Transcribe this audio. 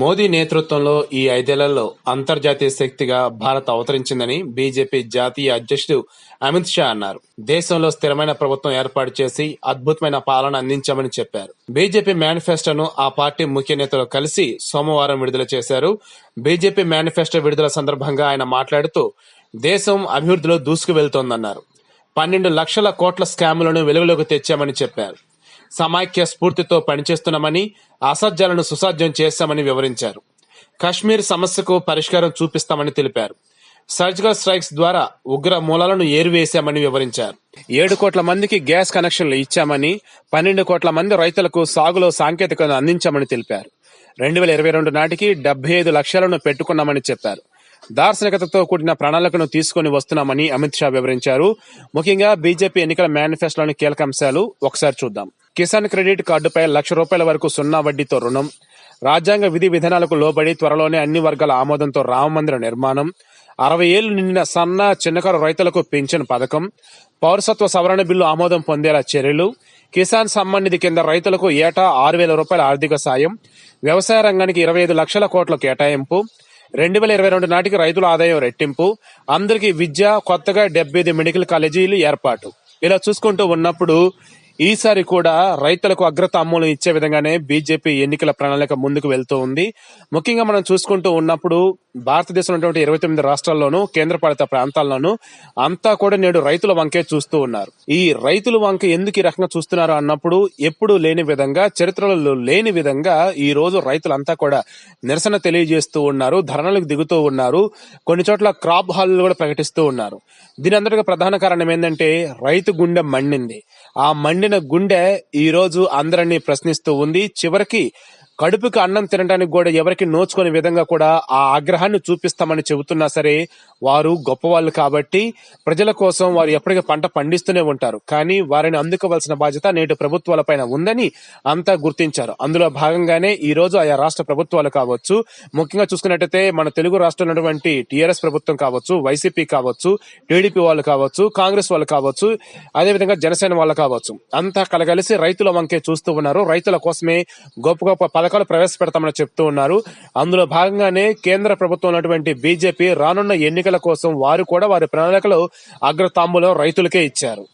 మోదీ నేతృత్వంలో ఈ ఐదేళ్ళలో అంతర్జాతీయ శక్తిగా భారత్ అవతరించిందని బీజేపీ జాతీయ అధ్యక్షుడు అమిత్ షా అన్నారు. దేశంలో స్థిరమైన ప్రభుత్వం ఏర్పాటు చేసి అద్భుతమైన పాలన అందించామని చెప్పారు. బీజేపీ మేనిఫెస్టోను ఆ పార్టీ ముఖ్య నేతలు కలిసి సోమవారం విడుదల చేశారు. బీజేపీ మేనిఫెస్టో విడుదల సందర్భంగా ఆయన మాట్లాడుతూ దేశం అభివృద్ధిలో దూసుకు వెళ్తోందన్నారు పన్నెండు లక్షల కోట్ల స్కాములను వెలుగులోకి తెచ్చామని చెప్పారు. సమాఖ్య స్ఫూర్తితో పనిచేస్తున్నామని అసాధ్యాలను సుసాధ్యం చేశామని వివరించారు. కశ్మీర్ సమస్యకు పరిష్కారం చూపిస్తామని తెలిపారు. సర్జికల్ స్ట్రైక్స్ ద్వారా ఉగ్ర మూలాలను ఏరివేశామని వివరించారు. ఏడు కోట్ల మందికి గ్యాస్ కనెక్షన్లు ఇచ్చామని పన్నెండు కోట్ల మంది రైతులకు సాగులో సాంకేతికతను అందించామని తెలిపారు. రెండు వేల ఇరవై రెండు నాటికి డెబ్బై ఐదు లక్షలను పెట్టుకున్నామని చెప్పారు. దార్శనికతతో కూడిన ప్రణాళికను తీసుకుని వస్తున్నామని అమిత్ షా వివరించారు. ముఖ్యంగా బీజేపీ ఎన్నికల మేనిఫెస్టోలోని కీలక అంశాలు ఒకసారి చూద్దాం. కిసాన్ క్రెడిట్ కార్డుపై లక్ష రూపాయల వరకు సున్నా వడ్డీతో రుణం రాజ్యాంగ విధి విధానాలకు లోబడి త్వరలోనే అన్ని వర్గాల ఆమోదంతో రామమందిర నిర్మాణం అరవై ఏళ్ళు నిండిన సన్న చిన్నకారు రైతులకు పెన్షన్ పథకం పౌరసత్వ సవరణ బిల్లు ఆమోదం పొందేలా చర్యలు కిసాన్ సమ్మాన్ నిధి కింద రైతులకు ఏటా ఆరు వేల రూపాయల ఆర్థిక సాయం వ్యవసాయ రంగానికి ఇరవై ఐదు లక్షల కోట్ల కేటాయింపు రెండు వేల ఇరవై రెండు నాటికి రైతుల ఆదాయం రెట్టింపు అందరికీ విద్య కొత్తగా డెబ్బై ఐదు మెడికల్ కాలేజీలు ఏర్పాటు. ఇలా చూసుకుంటూ ఉన్నప్పుడు ఈసారి కూడా రైతులకు అగ్రత అమూలం ఇచ్చే విధంగానే బీజేపీ ఎన్నికల ప్రణాళిక ముందుకు వెళ్తూ ఉంది. ముఖ్యంగా మనం చూసుకుంటూ ఉన్నప్పుడు భారతదేశంలో ఉన్నటువంటి ఇరవై తొమ్మిది రాష్ట్రాల్లోనూ కేంద్రపాలిత ప్రాంతాల్లోనూ అంతా కూడా నేడు రైతుల వంకే చూస్తూ ఉన్నారు. ఈ రైతుల వంక ఎందుకు ఈ రకంగా చూస్తున్నారు అన్నప్పుడు ఎప్పుడు లేని విధంగా చరిత్రలో లేని విధంగా ఈ రోజు రైతులంతా కూడా నిరసన తెలియజేస్తూ ఉన్నారు ధరణలకు దిగుతూ ఉన్నారు కొన్ని చోట్ల క్రాప్ హాల్ కూడా ప్రకటిస్తూ ఉన్నారు. దీని అందరికీ ప్రధాన కారణం ఏంటంటే రైతు గుండె మండింది. ఆ మండిన గుండె ఈరోజు అందరినీ ప్రశ్నిస్తూ ఉంది. చివరికి కడుపుకి అన్నం తినడానికి కూడా ఎవరికి నోచుకునే విధంగా కూడా ఆ ఆగ్రహాన్ని చూపిస్తామని చెబుతున్నా సరే వారు గొప్పవాళ్ళు కాబట్టి ప్రజల కోసం వారు ఎప్పటికీ పంట పండిస్తూనే ఉంటారు. కానీ వారిని అందుకోవాల్సిన బాధ్యత నేటి ప్రభుత్వాలపైన ఉందని అంతా గుర్తించారు. అందులో భాగంగానే ఈ రోజు ఆయా రాష్ట్ర ప్రభుత్వాలు కావచ్చు ముఖ్యంగా చూసుకున్నట్టయితే మన తెలుగు రాష్ట్రంలో ఉన్నటువంటి టీఆర్ఎస్ ప్రభుత్వం కావచ్చు వైసీపీ కావచ్చు టీడీపీ వాళ్ళు కావచ్చు కాంగ్రెస్ వాళ్ళు కావచ్చు అదేవిధంగా జనసేన వాళ్ళు కావచ్చు. అంతా కలగలిసి రైతుల వంకే చూస్తూ ఉన్నారు. రైతుల కోసమే గొప్ప గొప్ప పథకాలు ప్రవేశపెడతామని చెప్తూ ఉన్నారు. అందులో భాగంగానే కేంద్ర ప్రభుత్వం ఉన్నటువంటి బీజేపీ రానున్న ఎన్నికల కోసం వారు కూడా వారి ప్రణాళికలు అగ్రతాంబులో రైతులకే ఇచ్చారు.